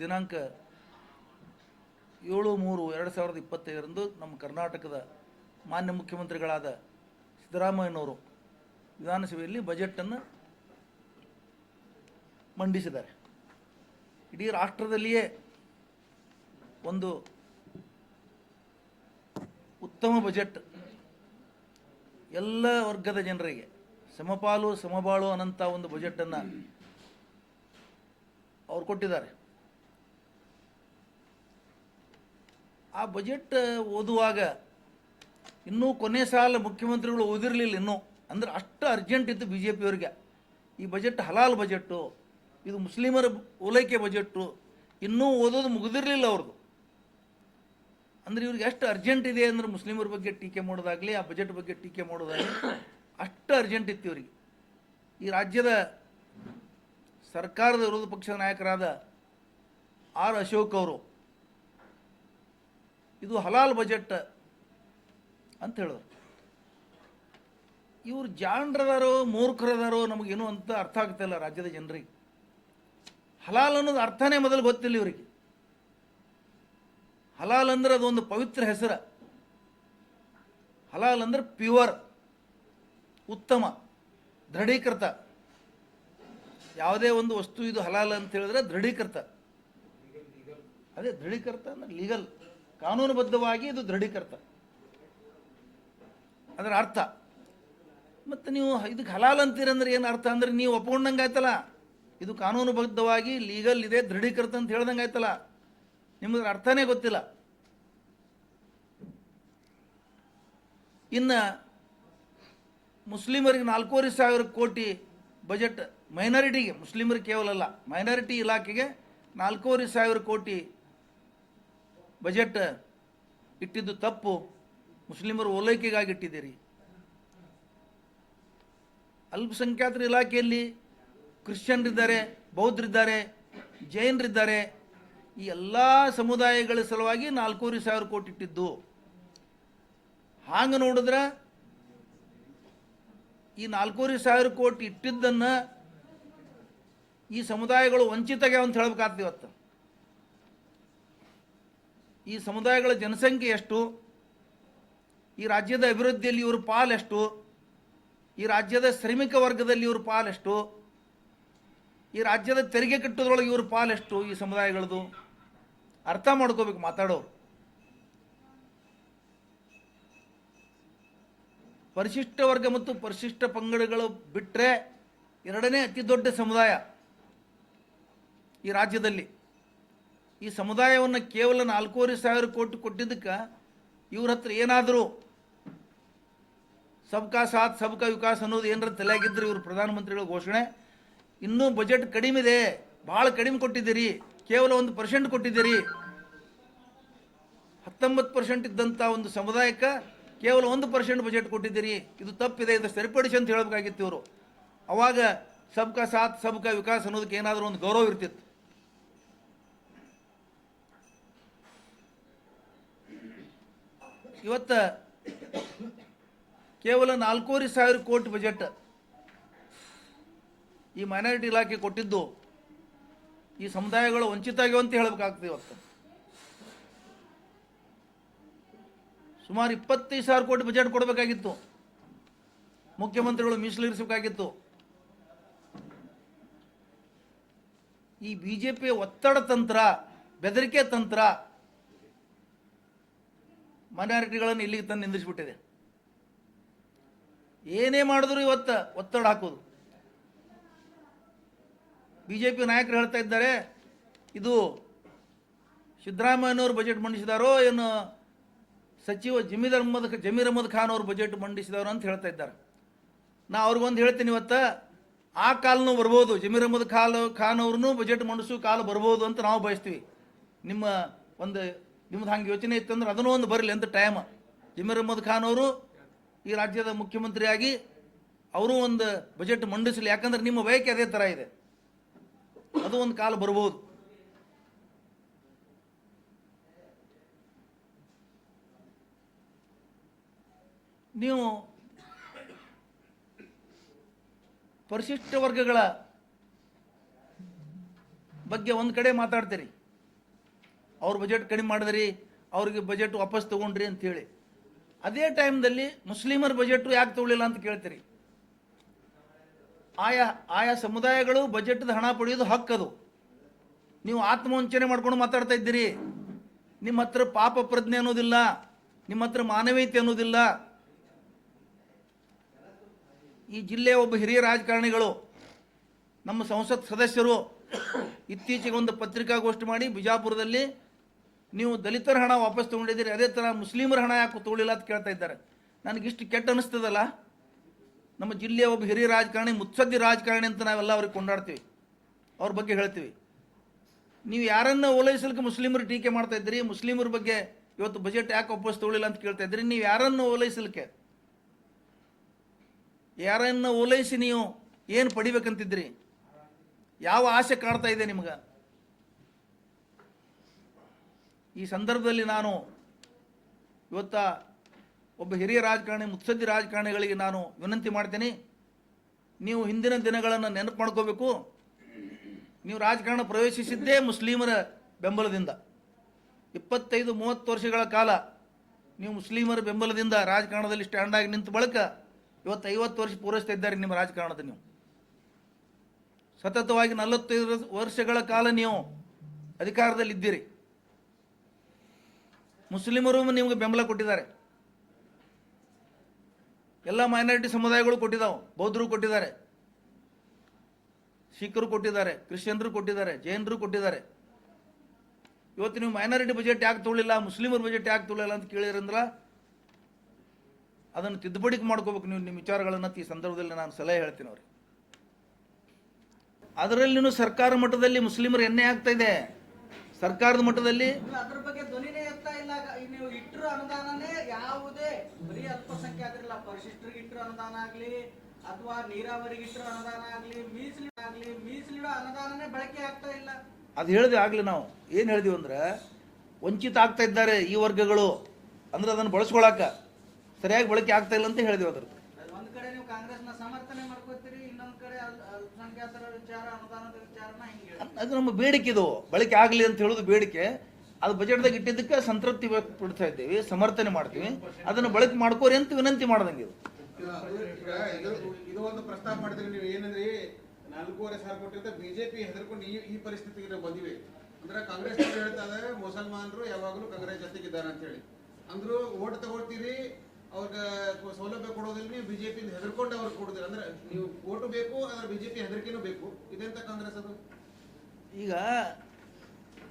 ದಿನಾಂಕ ಏಳು ಮೂರು ಎರಡು ಸಾವಿರದ ಇಪ್ಪತ್ತೈದರಂದು ನಮ್ಮ ಕರ್ನಾಟಕದ ಮಾನ್ಯ ಮುಖ್ಯಮಂತ್ರಿಗಳಾದ ಸಿದ್ದರಾಮಯ್ಯನವರು ವಿಧಾನಸಭೆಯಲ್ಲಿ ಬಜೆಟನ್ನು ಮಂಡಿಸಿದ್ದಾರೆ. ಇಡೀ ರಾಷ್ಟ್ರದಲ್ಲಿಯೇ ಒಂದು ಉತ್ತಮ ಬಜೆಟ್ ಎಲ್ಲ ವರ್ಗದ ಜನರಿಗೆ ಸಮಪಾಲು, ಸಮಬಾಳು ಅನ್ನಂಥ ಒಂದು ಬಜೆಟನ್ನು ಅವ್ರು ಕೊಟ್ಟಿದ್ದಾರೆ. ಆ ಬಜೆಟ್ ಓದುವಾಗ ಇನ್ನೂ ಕೊನೆ ಸಾಲ ಮುಖ್ಯಮಂತ್ರಿಗಳು ಓದಿರಲಿಲ್ಲ ಇನ್ನೂ. ಅಂದ್ರೆ ಅಷ್ಟು ಅರ್ಜೆಂಟ್ ಇತ್ತು ಬಿ ಜೆ ಪಿಯವರಿಗೆ ಈ ಬಜೆಟ್ ಹಲಾಲ್ ಬಜೆಟ್ಟು, ಇದು ಮುಸ್ಲಿಮರ ಓಲೈಕೆ ಬಜೆಟ್ಟು, ಇನ್ನೂ ಓದೋದು ಮುಗಿದಿರಲಿಲ್ಲ ಅವ್ರದ್ದು ಅಂದರೆ ಇವ್ರಿಗೆ ಎಷ್ಟು ಅರ್ಜೆಂಟ್ ಇದೆ ಅಂದ್ರೆ ಮುಸ್ಲಿಮರ ಬಗ್ಗೆ ಟೀಕೆ ಮಾಡೋದಾಗಲಿ, ಆ ಬಜೆಟ್ ಬಗ್ಗೆ ಟೀಕೆ ಮಾಡೋದಾಗಲಿ, ಅಷ್ಟು ಅರ್ಜೆಂಟ್ ಇತ್ತು ಇವರಿಗೆ. ಈ ರಾಜ್ಯದ ಸರ್ಕಾರದ ವಿರೋಧ ಪಕ್ಷದ ನಾಯಕರಾದ ಆರ್ ಅಶೋಕ್ ಅವರು ಇದು ಹಲಾಲ್ ಬಜೆಟ್ ಅಂತ ಹೇಳಿದ್ರು ಇವ್ರು ಜಾಣರದಾರೋ ಮೂರ್ಖರದಾರೋ ನಮಗೇನು ಅಂತ ಅರ್ಥ ಆಗ್ತಿಲ್ಲ ರಾಜ್ಯದ ಜನರಿಗೆ. ಹಲಾಲ್ ಅನ್ನೋದು ಅರ್ಥನೇ ಮೊದಲು ಗೊತ್ತಿಲ್ಲ ಇವರಿಗೆ. ಹಲಾಲ್ ಅಂದ್ರೆ ಅದೊಂದು ಪವಿತ್ರ ಹೆಸರು. ಹಲಾಲ್ ಅಂದ್ರೆ ಪ್ಯೂರ್, ಉತ್ತಮ, ದೃಢೀಕೃತ. ಯಾವುದೇ ಒಂದು ವಸ್ತು ಇದು ಹಲಾಲ್ ಅಂತ ಹೇಳಿದ್ರೆ ದೃಢೀಕೃತ. ಅದೇ ದೃಢೀಕೃತ ಅಂದ್ರೆ ಲೀಗಲ್. ಕಾನೂನುಬದ್ಧವಾಗಿ ಇದು ದೃಢೀಕರ್ತ ಅದರ ಅರ್ಥ. ಮತ್ತು ನೀವು ಇದಕ್ಕೆ ಹಲಾಲ್ ಅಂತೀರಂದ್ರೆ ಏನು ಅರ್ಥ ಅಂದ್ರೆ ನೀವು ಒಪ್ಕೊಂಡಂಗೆ ಆಯ್ತಲ್ಲ? ಇದು ಕಾನೂನುಬದ್ಧವಾಗಿ ಲೀಗಲ್ ಇದೆ, ದೃಢೀಕೃತ ಅಂತ ಹೇಳ್ದಂಗೆ ಆಯ್ತಲ್ಲ? ನಿಮಗೆ ಅರ್ಥನೇ ಗೊತ್ತಿಲ್ಲ. ಇನ್ನು ಮುಸ್ಲಿಮರಿಗೆ ನಾಲ್ಕೂವರೆ ಸಾವಿರ ಕೋಟಿ ಬಜೆಟ್, ಮೈನಾರಿಟಿಗೆ, ಮುಸ್ಲಿಮರಿಗೆ ಕೇವಲ ಅಲ್ಲ, ಮೈನಾರಿಟಿ ಇಲಾಖೆಗೆ ನಾಲ್ಕೂವರೆ ಸಾವಿರ ಕೋಟಿ ಬಜೆಟ್ ಇಟ್ಟಿದ್ದು ತಪ್ಪು. ಮುಸ್ಲಿಮರು ಓಲೈಕೆಗಾಗಿ ಇಟ್ಟಿದ್ದೀರಿ ಅಲ್ಪಸಂಖ್ಯಾತರ ಇಲಾಖೆಯಲ್ಲಿ ಕ್ರಿಶ್ಚಿಯನ್ರಿದ್ದಾರೆ, ಬೌದ್ಧರಿದ್ದಾರೆ, ಜೈನರಿದ್ದಾರೆ. ಈ ಎಲ್ಲ ಸಮುದಾಯಗಳ ಸಲುವಾಗಿ ನಾಲ್ಕೂವರೆ ಸಾವಿರ ಕೋಟಿ ಇಟ್ಟಿದ್ದು. ಹಾಗೆ ನೋಡಿದ್ರೆ ಈ ನಾಲ್ಕೂವರೆ ಸಾವಿರ ಕೋಟಿ ಇಟ್ಟಿದ್ದನ್ನು ಈ ಸಮುದಾಯಗಳು ವಂಚಿತಗೆ ಅಂತ ಹೇಳ್ಬೇಕಾಗ್ತದೆ ಇವತ್ತು. ಈ ಸಮುದಾಯಗಳ ಜನಸಂಖ್ಯೆ ಎಷ್ಟು? ಈ ರಾಜ್ಯದ ಅಭಿವೃದ್ಧಿಯಲ್ಲಿ ಇವ್ರ ಪಾಲೆಷ್ಟು ಈ ರಾಜ್ಯದ ಶ್ರಮಿಕ ವರ್ಗದಲ್ಲಿ ಇವ್ರ ಪಾಲೆಷ್ಟು ಈ ರಾಜ್ಯದ ತೆರಿಗೆ ಕಟ್ಟೋದ್ರೊಳಗೆ ಇವ್ರ ಪಾಲೆಷ್ಟು ಈ ಸಮುದಾಯಗಳದು? ಅರ್ಥ ಮಾಡ್ಕೋಬೇಕು ಮಾತಾಡೋರು. ಪರಿಶಿಷ್ಟ ವರ್ಗ ಮತ್ತು ಪರಿಶಿಷ್ಟ ಪಂಗಡಗಳು ಬಿಟ್ಟರೆ ಎರಡನೇ ಅತಿ ದೊಡ್ಡ ಸಮುದಾಯ ಈ ರಾಜ್ಯದಲ್ಲಿ. ಈ ಸಮುದಾಯವನ್ನು ಕೇವಲ ನಾಲ್ಕೂವರೆ ಸಾವಿರ ಕೋಟಿ ಕೊಟ್ಟಿದ್ದಕ್ಕೆ ಇವ್ರ ಹತ್ರ ಏನಾದರೂ ಸಬ್ಕಾ ಸಾಥ್, ಸಬ್ಕಾ ವಿಕಾಸ್ ಅನ್ನೋದು ಏನಾರ ತಲೆಯಾಗಿದ್ದರೆ ಇವರು ಪ್ರಧಾನಮಂತ್ರಿಗಳ ಘೋಷಣೆ. ಇನ್ನೂ ಬಜೆಟ್ ಕಡಿಮೆ ಇದೆ. ಭಾಳ ಕಡಿಮೆ ಕೊಟ್ಟಿದ್ದೀರಿ. ಕೇವಲ ಒಂದು ಪರ್ಸೆಂಟ್ ಕೊಟ್ಟಿದ್ದೀರಿ. ಹತ್ತೊಂಬತ್ತು ಪರ್ಸೆಂಟ್ ಇದ್ದಂಥ ಒಂದು ಸಮುದಾಯಕ್ಕೆ ಕೇವಲ ಒಂದು ಪರ್ಸೆಂಟ್ ಬಜೆಟ್ ಕೊಟ್ಟಿದ್ದೀರಿ. ಇದು ತಪ್ಪಿದೆ. ಇದು ಸರಿಪಡಿಸಿ ಅಂತ ಹೇಳಬೇಕಾಗಿತ್ತು ಇವರು. ಅವಾಗ ಸಬ್ಕಾ ಸಾಥ್, ಸಬ್ಕಾ ವಿಕಾಸ್ ಅನ್ನೋದಕ್ಕೆ ಏನಾದರೂ ಒಂದು ಗೌರವ ಇರ್ತಿತ್ತು. ಇವತ್ತ ಕೇವಲ ನಾಲ್ಕೂವರೆ ಸಾವಿರ ಕೋಟಿ ಬಜೆಟ್ ಈ ಮೈನಾರಿಟಿ ಇಲಾಖೆ ಕೊಟ್ಟಿದ್ದು ಈ ಸಮುದಾಯಗಳು ವಂಚಿತ ಆಗ್ಯಾವ ಅಂತ ಹೇಳಬೇಕಾಗ್ತದೆ ಇವತ್ತು. ಸುಮಾರು ಇಪ್ಪತ್ತೈದು ಸಾವಿರ ಕೋಟಿ ಬಜೆಟ್ ಕೊಡಬೇಕಾಗಿತ್ತು. ಮುಖ್ಯಮಂತ್ರಿಗಳು ಮೀಸಲಿರಿಸಬೇಕಾಗಿತ್ತು ಈ ಬಿ ಜೆ ಪಿಯ ಒತ್ತಡ ತಂತ್ರ, ಬೆದರಿಕೆ ತಂತ್ರ ಮೈನಾರಿಟಿಗಳನ್ನು ಇಲ್ಲಿಗೆ ತಂದು ನಿಂದಿಸಿಬಿಟ್ಟಿದೆ. ಏನೇ ಮಾಡಿದ್ರು ಇವತ್ತು ಒತ್ತಡ ಹಾಕೋದು. ಬಿ ಜೆ ಪಿ ನಾಯಕರು ಹೇಳ್ತಾ ಇದ್ದಾರೆ, ಇದು ಸಿದ್ದರಾಮಯ್ಯನವರು ಬಜೆಟ್ ಮಂಡಿಸಿದಾರೋ ಏನು ಸಚಿವ ಜಮೀರ್ ಅಹಮದ್ ಜಮೀರ್ ಅಹಮದ್ ಖಾನ್ ಅವರು ಬಜೆಟ್ ಮಂಡಿಸಿದವರು ಅಂತ ಹೇಳ್ತಾ ಇದ್ದಾರೆ. ನಾ ಅವ್ರಿಗೊಂದು ಹೇಳ್ತೀನಿ ಇವತ್ತು, ಆ ಕಾಲನೂ ಬರ್ಬೋದು, ಜಮೀರ್ ಅಹಮದ್ ಖಾನ್ ಖಾನ್ ಅವ್ರನ್ನೂ ಬಜೆಟ್ ಮಂಡಿಸೋ ಕಾಲ ಬರ್ಬೋದು ಅಂತ ನಾವು ಬಯಸ್ತೀವಿ. ನಿಮ್ಮ ಒಂದು ನಿಮ್ದು ಹಂಗೆ ಯೋಚನೆ ಇತ್ತಂದ್ರೆ ಅದನ್ನೂ ಒಂದು ಬರಲಿ ಅಂತ ಟೈಮ್. ಜಮೀರ್ ಅಹಮದ್ ಖಾನ್ ಅವರು ಈ ರಾಜ್ಯದ ಮುಖ್ಯಮಂತ್ರಿಯಾಗಿ ಅವರು ಒಂದು ಬಜೆಟ್ ಮಂಡಿಸಲಿ, ಯಾಕಂದ್ರೆ ನಿಮ್ಮ ಬಯಕೆ ಅದೇ ಥರ ಇದೆ. ಅದು ಒಂದು ಕಾಲ ಬರ್ಬೋದು ನೀವು ಪರಿಶಿಷ್ಟ ವರ್ಗಗಳ ಬಗ್ಗೆ ಒಂದು ಕಡೆ ಮಾತಾಡ್ತೀರಿ. ಅವ್ರ ಬಜೆಟ್ ಕಡಿಮೆ ಮಾಡಿದ್ರಿ, ಅವ್ರಿಗೆ ಬಜೆಟ್ ವಾಪಸ್ ತೊಗೊಂಡ್ರಿ ಅಂತೇಳಿ ಅದೇ ಟೈಮ್ದಲ್ಲಿ ಮುಸ್ಲಿಮರ ಬಜೆಟ್ ಯಾಕೆ ತಗೊಳ್ಳಿಲ್ಲ ಅಂತ ಕೇಳ್ತೀರಿ. ಆಯಾ ಆಯಾ ಸಮುದಾಯಗಳು ಬಜೆಟ್ದ ಹಣ ಪಡೆಯೋದು ಹಕ್ಕದು ನೀವು ಆತ್ಮವಂಚನೆ ಮಾಡ್ಕೊಂಡು ಮಾತಾಡ್ತಾ ಇದ್ದೀರಿ. ನಿಮ್ಮ ಹತ್ರ ಪಾಪ ಪ್ರಜ್ಞೆ ಅನ್ನೋದಿಲ್ಲ, ನಿಮ್ಮ ಹತ್ರ ಮಾನವೀಯತೆ ಅನ್ನೋದಿಲ್ಲ. ಈ ಜಿಲ್ಲೆಯ ಒಬ್ಬ ಹಿರಿಯ ರಾಜಕಾರಣಿಗಳು, ನಮ್ಮ ಸಂಸತ್ ಸದಸ್ಯರು ಇತ್ತೀಚೆಗೆ ಒಂದು ಪತ್ರಿಕಾಗೋಷ್ಠಿ ಮಾಡಿ ಬಿಜಾಪುರದಲ್ಲಿ ನೀವು ದಲಿತರ ಹಣ ವಾಪಸ್ ತಗೊಂಡಿದ್ದೀರಿ, ಅದೇ ಥರ ಮುಸ್ಲಿಮರ ಹಣ ಯಾಕೆ ತಗೊಳ್ಳಿಲ್ಲ ಅಂತ ಕೇಳ್ತಾ ಇದ್ದಾರೆ. ನನಗಿಷ್ಟು ಕೆಟ್ಟ ಅನಿಸ್ತದಲ್ಲ? ನಮ್ಮ ಜಿಲ್ಲೆಯ ಒಬ್ಬ ಹಿರಿಯ ರಾಜಕಾರಣಿ, ಮುತ್ಸದ್ದಿ ರಾಜಕಾರಣಿ ಅಂತ ನಾವೆಲ್ಲ ಅವ್ರಿಗೆ ಕೊಂಡಾಡ್ತೀವಿ. ಅವ್ರ ಬಗ್ಗೆ ಹೇಳ್ತೀವಿ. ನೀವು ಯಾರನ್ನ ಓಲೈಸಲಿಕ್ಕೆ ಮುಸ್ಲಿಮರು ಟೀಕೆ ಮಾಡ್ತಾ ಇದ್ದೀರಿ, ಮುಸ್ಲಿಮರ ಬಗ್ಗೆ ಇವತ್ತು ಬಜೆಟ್ ಯಾಕೆ ವಾಪಸ್ ತಗೊಳ್ಳಿಲ್ಲ ಅಂತ ಕೇಳ್ತಾ ಇದ್ದೀರಿ, ನೀವು ಯಾರನ್ನು ಓಲೈಸಲಿಕ್ಕೆ ಯಾರನ್ನು ಓಲೈಸಿ ನೀವು ಏನು ಪಡಿಬೇಕಂತಿದ್ರಿ ಯಾವ ಆಸೆ ಕಾಡ್ತಾ ಇದೆ ನಿಮ್ಗೆ? ಈ ಸಂದರ್ಭದಲ್ಲಿ ನಾನು ಇವತ್ತ ಒಬ್ಬ ಹಿರಿಯ ರಾಜಕಾರಣಿ, ಮುತ್ಸದ್ದಿ ರಾಜಕಾರಣಿಗಳಿಗೆ ನಾನು ವಿನಂತಿ ಮಾಡ್ತೀನಿ. ನೀವು ಹಿಂದಿನ ದಿನಗಳನ್ನು ನೆನಪು ಮಾಡ್ಕೋಬೇಕು. ನೀವು ರಾಜಕಾರಣ ಪ್ರವೇಶಿಸಿದ್ದೇ ಮುಸ್ಲಿಮರ ಬೆಂಬಲದಿಂದ. ಇಪ್ಪತ್ತೈದು, ಮೂವತ್ತು ವರ್ಷಗಳ ಕಾಲ ನೀವು ಮುಸ್ಲಿಮರ ಬೆಂಬಲದಿಂದ ರಾಜಕಾರಣದಲ್ಲಿ ಸ್ಟ್ಯಾಂಡ್ ಆಗಿ ನಿಂತ ಬಳಿಕ ಇವತ್ತು ಐವತ್ತು ವರ್ಷ ಪೂರೈಸ್ತಾ ಇದ್ದಾರೆ ನಿಮ್ಮ ರಾಜಕಾರಣದ ನೀವು. ಸತತವಾಗಿ ನಲವತ್ತೈದು ವರ್ಷಗಳ ಕಾಲ ನೀವು ಅಧಿಕಾರದಲ್ಲಿದ್ದೀರಿ. ಮುಸ್ಲಿಮರು ನಿಮಗೆ ಬೆಂಬಲ ಕೊಟ್ಟಿದ್ದಾರೆ. ಎಲ್ಲ ಮೈನಾರಿಟಿ ಸಮುದಾಯಗಳು ಕೊಟ್ಟಿದ್ದಾವೆ. ಬೌದ್ಧರು ಕೊಟ್ಟಿದ್ದಾರೆ. ಸಿಖ್ರು ಕೊಟ್ಟಿದ್ದಾರೆ. ಕ್ರಿಶ್ಚಿಯನ್ರು ಕೊಟ್ಟಿದ್ದಾರೆ. ಜೈನರು ಕೊಟ್ಟಿದ್ದಾರೆ. ಇವತ್ತು ನೀವು ಮೈನಾರಿಟಿ ಬಜೆಟ್ ಯಾಕೆ ತೊಗೊಳ್ಳಿಲ್ಲ? ಮುಸ್ಲಿಮರ ಬಜೆಟ್ ಯಾಕೆ ತೊಗೊಳ್ಳಿಲ್ಲ ಅಂತ ಕೇಳಿದ್ರಂದ್ರ ಅದನ್ನು ತಿದ್ದುಪಡಿ ಮಾಡ್ಕೋಬೇಕು ನೀವು ನಿಮ್ಮ ವಿಚಾರಗಳನ್ನು ಈ ಸಂದರ್ಭದಲ್ಲಿ ನಾನು ಸಲಹೆ ಹೇಳ್ತೀನಿ ಅವ್ರಿಗೆ. ಅದರಲ್ಲಿನೂ ಸರ್ಕಾರ ಮಟ್ಟದಲ್ಲಿ ಮುಸ್ಲಿಮರು ಎಣ್ಣೆ ಆಗ್ತಾ ಇದೆ. ಸರ್ಕಾರದ ಮಟ್ಟದಲ್ಲಿ ಇಲ್ಲ ನೀವು ಇಟ್ಟರು ಅನುದಾನನೇ ಯಾವುದೇ ಬರೀ ಅಲ್ಪಸಂಖ್ಯಾತರಿಲ್ಲ ಪರಿಶಿಷ್ಟರಿಗೆ ಇಟ್ಟರು ಅನುದಾನ ಆಗಲಿ ಅಥವಾ ನೀರಾವರಿಗೆ ಇಟ್ಟರು ಅನುದಾನ ಆಗಲಿ ಮೀಸಲಿ ಆಗಲಿ ಮೀಸಲಿಡೋ ಅನುದಾನನೇ ಬಳಕೆ ಆಗ್ತಾ ಇಲ್ಲ. ಅದು ಹೇಳಿದ್ವಿ ಆಗಲಿ ನಾವು. ಏನು ಹೇಳಿದೀವಿ ಅಂದ್ರೆ ವಂಚಿತ ಆಗ್ತಾ ಇದ್ದಾರೆ ಈ ವರ್ಗಗಳು ಅಂದ್ರೆ ಅದನ್ನು ಬಳಸ್ಕೊಳಕ ಸರಿಯಾಗಿ ಬಳಕೆ ಆಗ್ತಾ ಇಲ್ಲ ಅಂತ ಹೇಳಿದ್ವಿ ಅದ್ರ ಒಂದು ಕಡೆ ನೀವು ಕಾಂಗ್ರೆಸ್ನ ಸಮರ್ಥನೆ ಮಾಡ್ಕೋತೀರಿ ಇನ್ನೊಂದು ಕಡೆ ಅಲ್ ಅಲ್ಪಸಂಖ್ಯಾತರ ವಿಚಾರ ಅನುದಾನದ ವಿಚಾರನ ಹಿಂಗೆ ಅದು ನಮ್ಮ ಬೇಡಿಕೆ ಇದು. ಬಳಕೆ ಆಗಲಿ ಅಂತ ಹೇಳೋದು ಬೇಡಿಕೆ. ಅದು ಬಜೆಟ್ದಾಗ ಇಟ್ಟಿದ್ದಕ್ಕೆ ಸಂತೃಪ್ತಿ ಇದ್ದೀವಿ ಸಮರ್ಥನೆ ಮಾಡ್ತೀವಿ. ಅದನ್ನು ಬಳಕೆ ಮಾಡ್ಕೋರಿ ಅಂತ ವಿನಂತಿ ಮಾಡ್ದಂಗೆ ಇದು. ಇದು ಒಂದು ಪ್ರಸ್ತಾಪ ಮಾಡಿದ್ರೆ ನೀವು ಏನಂದ್ರೆ ನಾಲ್ಕೂವರೆ ಸಾವಿರ ಕೊಟ್ಟಿರುತ್ತೆ ಬಿಜೆಪಿ ಹೆದರ್ಕೊಂಡು ಈ ಈ ಪರಿಸ್ಥಿತಿಗೆ ಬಂದಿವೆ. ಅಂದ್ರೆ ಕಾಂಗ್ರೆಸ್ ಹೇಳ್ತಾ ಇದಾರೆ ಮುಸಲ್ಮಾನರು ಯಾವಾಗಲೂ ಕಾಂಗ್ರೆಸ್ ಜೊತೆಗಿದ್ದಾರೆ ಅಂತ ಹೇಳಿ. ಅಂದ್ರು ಓಟ್ ತಗೊಳ್ತೀರಿ ಅವ್ರಿಗೆ ಸೌಲಭ್ಯ ಕೊಡೋದಿಲ್ಲ ನೀವು ಬಿಜೆಪಿ ಹೆದರ್ಕೊಂಡು ಅವ್ರಿಗೆ ಕೊಡೋದಿಲ್ಲ. ಅಂದ್ರೆ ನೀವು ಓಟು ಬೇಕು ಆದ್ರೆ ಬಿಜೆಪಿ ಹೆದರಿಕೆನೂ ಬೇಕು. ಇದೆಂತ ಕಾಂಗ್ರೆಸ್ ಅದು? ಈಗ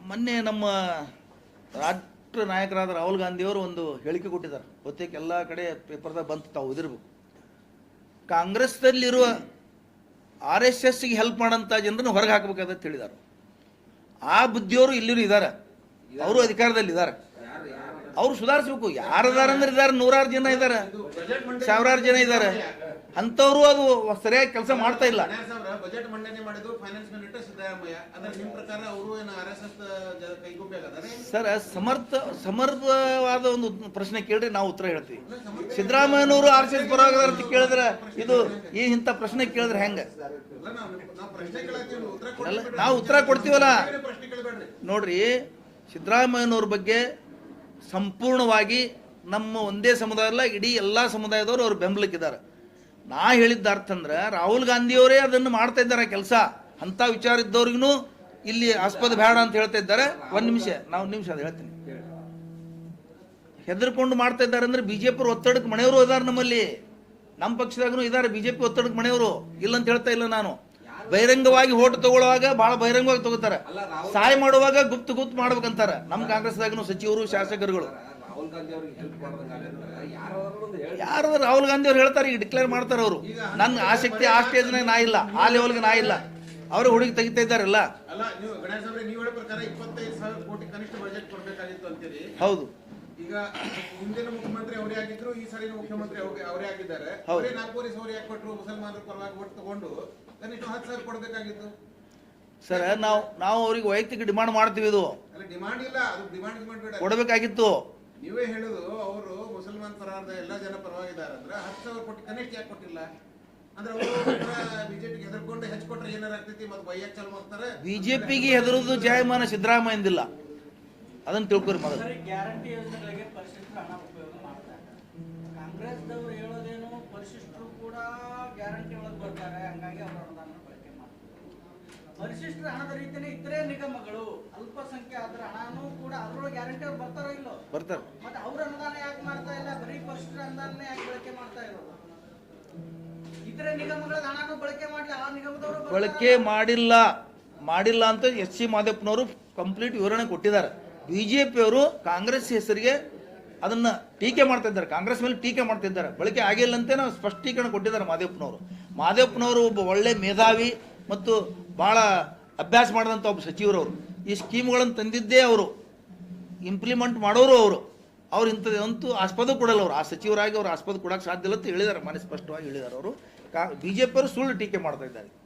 ಮೊನ್ನೆ ನಮ್ಮ ರಾಷ್ಟ್ರ ನಾಯಕರಾದ ರಾಹುಲ್ ಗಾಂಧಿಯವರು ಒಂದು ಹೇಳಿಕೆ ಕೊಟ್ಟಿದ್ದಾರೆ. ಬಹುತೇಕ ಎಲ್ಲ ಕಡೆ ಪೇಪರ್ದಾಗ ಬಂತು, ತಾವು ಓದಿರ್ಬೇಕು ಕಾಂಗ್ರೆಸ್ದಲ್ಲಿರುವ ಆರ್ ಎಸ್ ಎಸ್ಗೆ ಹೆಲ್ಪ್ ಮಾಡೋಂಥ ಜನರನ್ನು ಹೊರಗೆ ಹಾಕಬೇಕಾದ ತಿಳಿದಾರೆ ಆ ಬುದ್ಧಿಯವರು ಇಲ್ಲಿರು ಇದ್ದಾರೆ. ಅವರು ಅಧಿಕಾರದಲ್ಲಿ ಇದ್ದಾರೆ ಅವರು ಸುಧಾರಿಸ್ಬೇಕು. ಯಾರದಾರಂದ್ರೆ ಇದ್ದಾರೆ? ನೂರಾರು ಜನ ಇದ್ದಾರೆ. ಸಾವಿರಾರು ಜನ ಇದ್ದಾರೆ. ಅಂಥವ್ರು ಅದು ಸರಿಯಾಗಿ ಕೆಲಸ ಮಾಡ್ತಾ ಇಲ್ಲ. ಬಜೆಟ್ ಮಂಡನೆ ಮಾಡಿದ್ದು ಫೈನಾನ್ಸ್ ಮಿನಿಸ್ಟರ್ ಸಿದ್ದರಾಮಯ್ಯ. ಅಂದ್ರೆ ನಿಮ್ ಪ್ರಕಾರ ಅವರು ಏನು ಆರ್ ಎಸ್ ಎಸ್ ಕೈಗೊಂಬೆ ಸರ್ ಸಮರ್ಥ ಸಮರ್ಥವಾದ ಒಂದು ಪ್ರಶ್ನೆ ಕೇಳ್ರಿ ನಾವು ಉತ್ತರ ಹೇಳ್ತೀವಿ. ಸಿದ್ದರಾಮಯ್ಯನವರು ಆರ್ ಸಿ ಎಸ್ ಪರವಾಗಿದಾರ ಅಂತ ಕೇಳಿದ್ರೆ ಇದು ಈ ಇಂಥ ಪ್ರಶ್ನೆ ಕೇಳಿದ್ರೆ ಹೆಂಗೆ? ನಾವು ಉತ್ತರ ಕೊಡ್ತೀವಲ್ಲ. ನೋಡ್ರಿ ಸಿದ್ದರಾಮಯ್ಯನವ್ರ ಬಗ್ಗೆ ಸಂಪೂರ್ಣವಾಗಿ ನಮ್ಮ ಒಂದೇ ಸಮುದಾಯ ಅಲ್ಲ ಇಡೀ ಎಲ್ಲ ಸಮುದಾಯದವರು ಅವ್ರು ಬೆಂಬಲಕ್ಕಿದ್ದಾರೆ ನಾ ಹೇಳಿದ್ದ ಅರ್ಥ ಅಂದ್ರೆ ರಾಹುಲ್ ಗಾಂಧಿಯವರೇ ಅದನ್ನು ಮಾಡ್ತಾ ಇದ್ದಾರೆ ಕೆಲಸ. ಅಂಥ ವಿಚಾರ ಇದ್ದವ್ರಿಗೂ ಇಲ್ಲಿ ಆಸ್ಪದ ಬೇಡ ಅಂತ ಹೇಳ್ತಾ ಇದ್ದಾರೆ. ಒಂದು ನಿಮಿಷ ನಾವು ನಿಮಿಷ ಅದು ಹೇಳ್ತೀನಿ. ಹೆದರ್ಕೊಂಡು ಮಾಡ್ತಾ ಇದ್ದಾರೆ ಅಂದ್ರೆ ಬಿಜೆಪಿ ಒತ್ತಡಕ್ಕೆ ಮನೆಯವರು ಇದ್ದಾರೆ ನಮ್ಮಲ್ಲಿ. ನಮ್ಮ ಪಕ್ಷದಾಗೂ ಇದ್ದಾರೆ ಬಿಜೆಪಿ ಒತ್ತಡಕ್ಕೆ ಮನೆಯವರು. ಇಲ್ಲ ಅಂತ ಹೇಳ್ತಾ ಇಲ್ಲ ನಾನು. ಬಹಿರಂಗವಾಗಿ ಓಟ್ ತಗೊಳ್ಳುವಾಗ ಬಹಳ ಬಹಿರಂಗವಾಗಿ ತಗೋತಾರೆ. ಸಹಾಯ ಮಾಡುವಾಗ ಗುಪ್ತ ಗುಪ್ತ ಮಾಡ್ಬೇಕಂತಾರೆ. ನಮ್ಮ ಕಾಂಗ್ರೆಸ್ದಾಗೂ ಸಚಿವರು ಶಾಸಕರುಗಳು. ಯಾರು ರಾಹುಲ್ ಗಾಂಧಿ ಅವ್ರು ಹೇಳ್ತಾರೆ ಈಗ ಡಿಕ್ಲೇರ್ ಮಾಡ್ತಾರೆ ಅವರು. ನನ್ನ ಆಸಕ್ತಿ ಆ ಸ್ಟೇಜ್ನಾಗ ನಾ ಇಲ್ಲ ಆ ಲೆವೆಲ್ಗೆ ನಾ ಇಲ್ಲ. ಅವರು ಹುಡುಗಿ ತೆಗಿತಾ ಇದ್ದಾರಲ್ಲ. ಅಲ್ಲ ನೀವು ಗಣೇಶ್ ನೀವು ಹೇಳೋ ಪ್ರಕಾರ ಇಪ್ಪತ್ತೈದು ಸಾವಿರ ಕೋಟಿ ಕನಿಷ್ಠ ಬಜೆಟ್ ಕೊಡ್ಬೇಕಾಗಿತ್ತು ಅಂತೀರಿ. ಹೌದು. ಈಗ ಹಿಂದಿನ ಮುಖ್ಯಮಂತ್ರಿ ಅವರೇ ಆಗಿದ್ರು ಈ ಸರಿ ಮುಖ್ಯಮಂತ್ರಿ ಅವ್ರಿಗೆ- ಅವರೇ ಆಗಿದ್ದಾರೆ. ಅವರೇ ನಾಲ್ಕೂವರೆ ಸಾವಿರ ಯಾಕೆ ಕೊಟ್ಟರು ಮುಸಲ್ಮಾನರ ಪರವಾಗಿ ಒಟ್ಟು ತಗೊಂಡು ಕನಿಷ್ಠ ಹತ್ತು ಸಾವಿರ ಕೊಡ್ಬೇಕಾಗಿತ್ತು. ಸರ್ ನಾವು ನಾವು ಅವ್ರಿಗೆ ವೈಯಕ್ತಿಕ ಡಿಮಾಂಡ್ ಮಾಡ್ತೀವಿ ಇದು. ಅಲ್ಲ ಡಿಮಾಂಡ್ ಇಲ್ಲ ಅದು ಡಿಮಾಂಡ್ ಕೊಡಬೇಕಾಗಿತ್ತು. ನೀವೇ ಹೇಳುದು ಅವರು ಮುಸಲ್ಮಾನ್ ಪರವಾದ ಎಲ್ಲ ಜನ ಪರವಾಗಿದ್ದಾರೆ ಅಂದ್ರೆ ಹತ್ತು ಸಾವಿರ ಕೊಟ್ಟು ಕನೆಕ್ಟ್ ಯಾಕೆ ಕೊಟ್ಟಿಲ್ಲ? ಅಂದ್ರೆ ಅವರು ಬಿಜೆಪಿಗೆ ಹೆದರ್ಕೊಂಡು ಹೆಚ್ಚು ಕೊಟ್ರೆ ಏನಾರ ಆಗ್ತೈತಿ ಮತ್ತೆ ಬೈಯಕ್ ಚಾಲು ಮಾಡ್ತಾರೆ. ಬಿಜೆಪಿಗೆ ಹೆದರುದು ಜಾಯಮಾನ ಸಿದ್ದರಾಮಯ್ಯಂದಿಲ್ಲ. ಅದನ್ನು ತಿಳ್ಕೊರಿ ಮೊದಲು. ಸರಿ ಗ್ಯಾರಂಟಿ ಯೋಜನೆಗಳಿಗೆ ಪರಿಶಿಷ್ಟರು ಹಣ ಉಪಯೋಗ ಮಾಡ್ತಾರೆ. ಕಾಂಗ್ರೆಸ್ದವ್ರು ಹೇಳೋದೇನು ಪರಿಶಿಷ್ಟರು ಕೂಡ ಗ್ಯಾರಂಟಿ ಒಳಗೆ ಬರ್ತಾರೆ ಹಂಗಾಗಿ ಅವರ ಅನುದಾನ ಬಳಕೆ ಮಾಡ್ತಾರೆ. ಪರಿಶಿಷ್ಟರ ಹಣದ ರೀತಿಯೇ ಇತರೆ ನಿಗಮಗಳು ಅದ್ರೊಳಗೆ ಗ್ಯಾರಂಟಿ ಅವ್ರು ಬರ್ತಾರೋ ಇಲ್ಲೋ? ಬರ್ತಾರೆ. ಮತ್ತೆ ಅವ್ರ ಅನುದಾನ ಯಾಕೆ ಮಾಡ್ತಾ ಇಲ್ಲ? ಬರೀ ಪರಿಶಿಷ್ಟರ ಅನುದಾನನೇ ಯಾಕೆ ಬಳಕೆ ಮಾಡ್ತಾ ಇರೋದು ಇತರೆ ನಿಗಮಗಳ ಹಣನೂ ಬಳಕೆ ಮಾಡ್ಲಿ ಆ ನಿಗಮದವರು ಬರ್ತಾರಲ್ಲ? ಬಳಕೆ ಮಾಡಿಲ್ಲ. ಮಾಡಿಲ್ಲ ಅಂತ ಎಸ್ ಸಿ ಮಾದೇಪ್ಪನವರು ಕಂಪ್ಲೀಟ್ ವಿವರಣೆ ಕೊಟ್ಟಿದ್ದಾರೆ. ಬಿ ಜೆ ಪಿಯವರು ಕಾಂಗ್ರೆಸ್ ಹೆಸರಿಗೆ ಅದನ್ನ ಟೀಕೆ ಮಾಡ್ತಾ ಇದ್ದಾರೆ. ಕಾಂಗ್ರೆಸ್ ಮೇಲೆ ಟೀಕೆ ಮಾಡ್ತಾ ಇದ್ದಾರೆ. ಬಳಕೆ ಆಗಿಲ್ಲ ಅಂತ ನಾವು ಸ್ಪಷ್ಟೀಕರಣ ಕೊಟ್ಟಿದ್ದಾರೆ ಮಾದೇಪ್ಪನವರು. ಮಾದೇಪ್ಪನವರು ಒಬ್ಬ ಒಳ್ಳೆ ಮೇಧಾವಿ ಮತ್ತು ಭಾಳ ಅಭ್ಯಾಸ ಮಾಡಿದಂಥ ಒಬ್ಬ ಸಚಿವರವರು. ಈ ಸ್ಕೀಮ್ಗಳನ್ನು ತಂದಿದ್ದೇ ಅವರು. ಇಂಪ್ಲಿಮೆಂಟ್ ಮಾಡೋರು ಅವರು. ಅವ್ರು ಇಂಥದ್ದಂತೂ ಆಸ್ಪದ ಕೊಡಲ್ಲ ಅವರು. ಆ ಸಚಿವರಾಗಿ ಅವ್ರು ಆಸ್ಪದ ಕೊಡೋಕೆ ಸಾಧ್ಯ ಇಲ್ಲ ಅಂತ ಹೇಳಿದ್ದಾರೆ ಮನೆ ಸ್ಪಷ್ಟವಾಗಿ ಹೇಳಿದ್ದಾರೆ ಅವರು. ಕಾ ಬಿ ಜೆ ಪಿಯವರು ಸುಳ್ಳು ಟೀಕೆ ಮಾಡ್ತಾ ಇದ್ದಾರೆ.